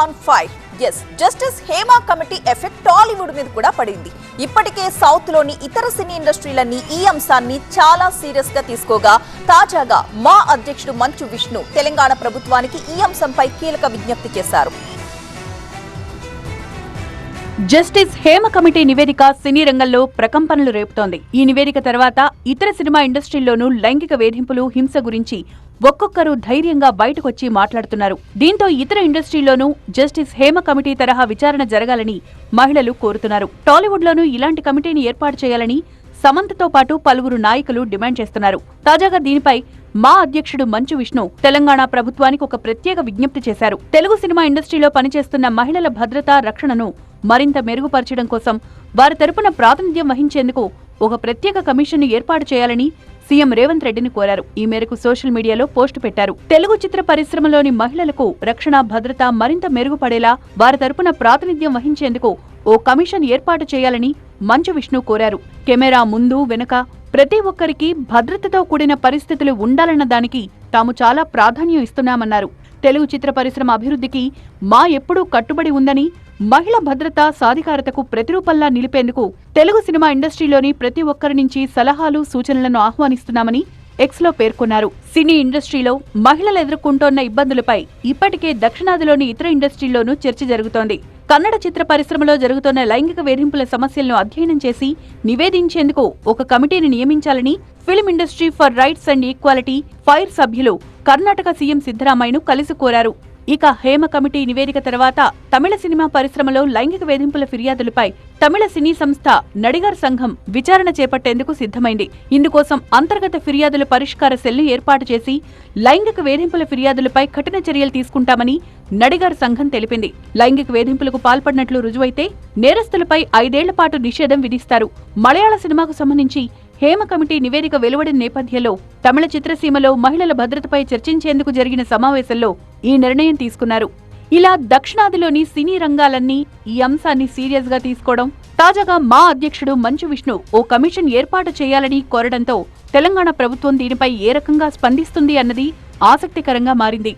On fire yes justice Hema committee effect Tollywood మీద కూడా పడింది. ఇప్పటికే సౌత్లోని ఇతర సినీ ఇండస్ట్రీలన్నీ ఈ అంశాన్ని చాలా సీరియస్గా తీసుకోగా తాజాగా మా అధ్యక్షుడు మంచు విష్ణు తెలంగాణ ప్రభుత్వానికి ఈ అంశంపై కీలక విజ్ఞప్తి చేశారు. జస్టిస్ హేమ కమిటీ నివేదిక సినీ రంగంలో ప్రకంపనలు రేపుతోంది. ఈ నివేదిక తర్వాత ఇతర సినిమా ఇండస్ట్రీల్లోనూ లైంగిక వేధింపులు హింస గురించి ఒక్కొక్కరు ధైర్యంగా బయటకొచ్చి మాట్లాడుతున్నారు. దీంతో ఇతర ఇండస్ట్రీల్లోనూ జస్టిస్ హేమ కమిటీ తరహా విచారణ జరగాలని మహిళలు కోరుతున్నారు. టాలీవుడ్లోనూ ఇలాంటి కమిటీని ఏర్పాటు చేయాలని సమంతతో పాటు పలువురు నాయకులు డిమాండ్ చేస్తున్నారు. తాజాగా దీనిపై మా అధ్యక్షుడు మంచు విష్ణు తెలంగాణ ప్రభుత్వానికి ఒక ప్రత్యేక విజ్ఞప్తి చేశారు. తెలుగు సినిమా ఇండస్ట్రీలో పనిచేస్తున్న మహిళల భద్రత రక్షణను మరింత మెరుగుపరచడం కోసం వారి తరపున ప్రాతినిధ్యం వహించేందుకు ఒక ప్రత్యేక కమిషన్ను ఏర్పాటు చేయాలని సీఎం రేవంత్ రెడ్డిని కోరారు. ఈ మేరకు సోషల్ మీడియాలో పోస్టు పెట్టారు. తెలుగు చిత్ర పరిశ్రమలోని మహిళలకు రక్షణ భద్రత మరింత మెరుగుపడేలా వారి తరపున ప్రాతినిధ్యం వహించేందుకు ఓ కమిషన్ ఏర్పాటు చేయాలని మంచు విష్ణు కోరారు. కెమెరా ముందు వెనుక ప్రతి ఒక్కరికి భద్రతతో కూడిన పరిస్థితులు ఉండాలన్న దానికి తాము చాలా ప్రాధాన్యం ఇస్తున్నామన్నారు. తెలుగు చిత్ర పరిశ్రమ అభివృద్ధికి మా ఎప్పుడూ కట్టుబడి ఉందని మహిళ భద్రత సాధికారతకు ప్రతిరూపంలా నిలిపేందుకు తెలుగు సినిమా ఇండస్ట్రీలోని ప్రతి ఒక్కరి నుంచి సలహాలు సూచనలను ఆహ్వానిస్తున్నామని ఎక్స్లో పేర్కొన్నారు. సినీ ఇండస్ట్రీలో మహిళలు ఎదుర్కొంటోన్న ఇబ్బందులపై ఇప్పటికే దక్షిణాదిలోని ఇతర ఇండస్ట్రీల్లోనూ చర్చ జరుగుతోంది. కన్నడ చిత్ర పరిశ్రమలో జరుగుతున్న లైంగిక వేధింపుల సమస్యలను అధ్యయనం చేసి నివేదించేందుకు ఒక కమిటీని నియమించాలని film industry for rights and equality fire సభ్యులు కర్ణాటక సీఎం సిద్దరామయ్యను కలిసి కోరారు. ఇక హేమ కమిటీ నివేదిక తర్వాత తమిళ సినిమా పరిశ్రమలో లైంగిక వేధింపుల ఫిర్యాదులపై తమిళ సినీ సంస్థ నడిగర్ సంఘం విచారణ చేపట్టేందుకు సిద్ధమైంది. ఇందుకోసం అంతర్గత ఫిర్యాదుల పరిష్కార సెల్ను ఏర్పాటు చేసి లైంగిక వేధింపుల ఫిర్యాదులపై కఠిన చర్యలు తీసుకుంటామని నడిగర్ సంఘం తెలిపింది. లైంగిక వేధింపులకు పాల్పడినట్లు రుజువైతే నేరస్తులపై ఐదేళ్ళ పాటు నిషేధం విధిస్తారు. మలయాళ సినిమాకు సంబంధించి హేమ కమిటీ నివేదిక వెలువడిన నేపథ్యంలో తమిళ చిత్రసీమలో మహిళల భద్రతపై చర్చించేందుకు జరిగిన సమావేశంలో ఈ నిర్ణయం తీసుకున్నారు. ఇలా దక్షిణాదిలోని సినీ రంగాలన్నీ ఈ అంశాన్ని సీరియస్గా తీసుకోవడం తాజాగా మా అధ్యక్షుడు మంచు విష్ణు ఓ కమిషన్ ఏర్పాటు చేయాలని కోరడంతో తెలంగాణ ప్రభుత్వం దీనిపై ఏ రకంగా స్పందిస్తుంది అన్నది ఆసక్తికరంగా మారింది.